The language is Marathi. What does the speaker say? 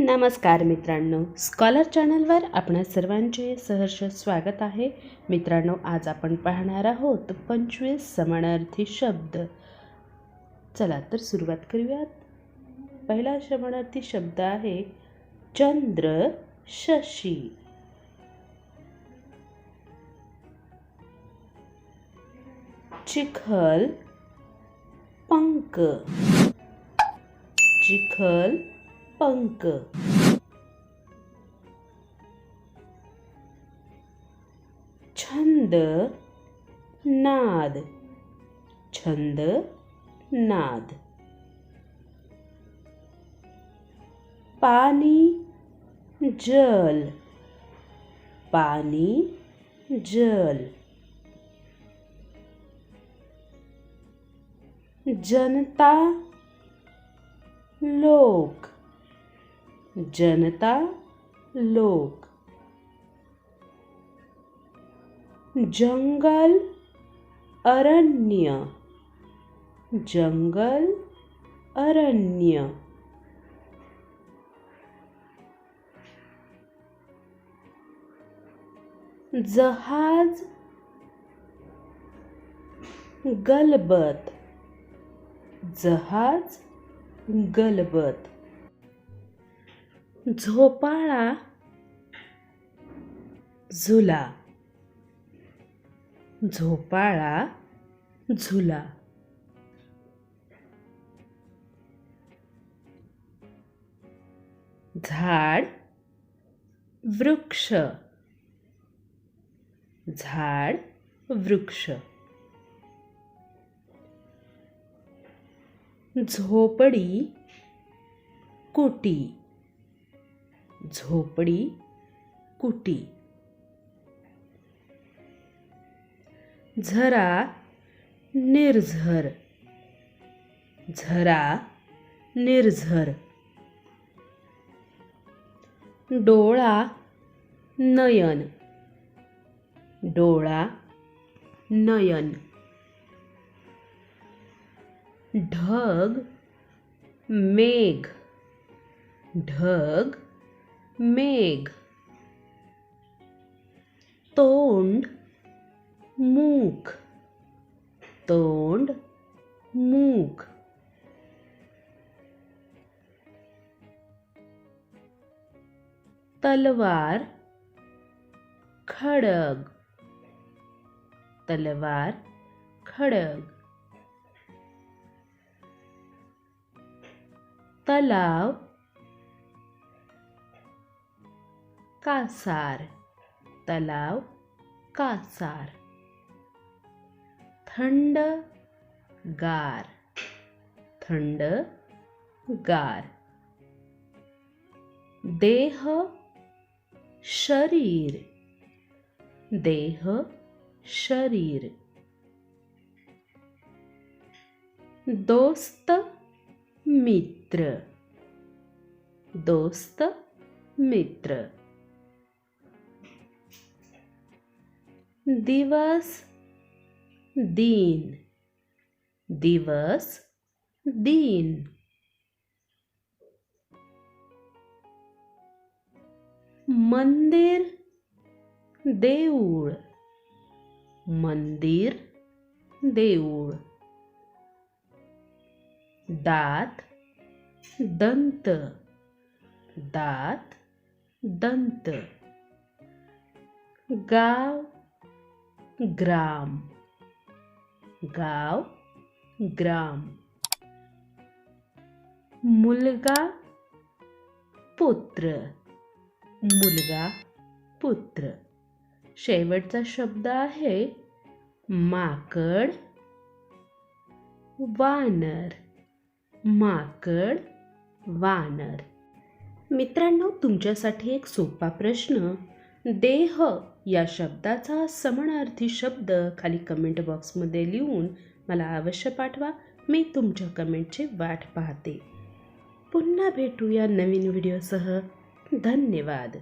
नमस्कार मित्रांनो. स्कॉलर चॅनलवर आपणा सर्वांचे सहर्ष स्वागत आहे. मित्रांनो आज आपण पाहणार आहोत पंचवीस समानार्थी शब्द. चला तर सुरुवात करूयात. पहिला समानार्थी शब्द आहे चंद्र शशी. चिखल पंक चिखल पंक छंद नाद छंद नाद पाणी जल पाणी जल जनता लोक जनता लोक. जंगल अरण्य. जंगल अरण्य. जहाज गलबत. जहाज गलबत. झोपाळा. झुला. झोपाळा झुला. झाड वृक्ष. झाड वृक्ष. झोपडी कुटी. झोपडी कुटी. झरा निर्झर. झरा निर्झर. डोळा नयन. डोळा नयन. ढग मेघ. ढग मेघ तोंड मूक तोंड मूक। तलवार खडग तलवार खडग। तलाव कासार तलाव कासार थंड गार थंड गार देह शरीर देह शरीर दोस्त मित्र दोस्त मित्र। दिवस दिन. दिवस दिन. मंदिर देऊळ. मंदिर देऊळ. दात दंत. दात दंत. गाव ग्राम. गाव ग्राम. मुलगा पुत्र. मुलगा पुत्र. शेवटचा शब्द आहे माकड वानर. माकड वानर. मित्रांनो तुमच्यासाठी एक सोपा प्रश्न देह या शब्दाचा समानार्थी शब्द खाली कमेंट बॉक्समध्ये लिहून मला अवश्य पाठवा. मी तुमच्या कमेंटची वाट पाहते. पुन्हा भेटूया नवीन व्हिडिओसह धन्यवाद.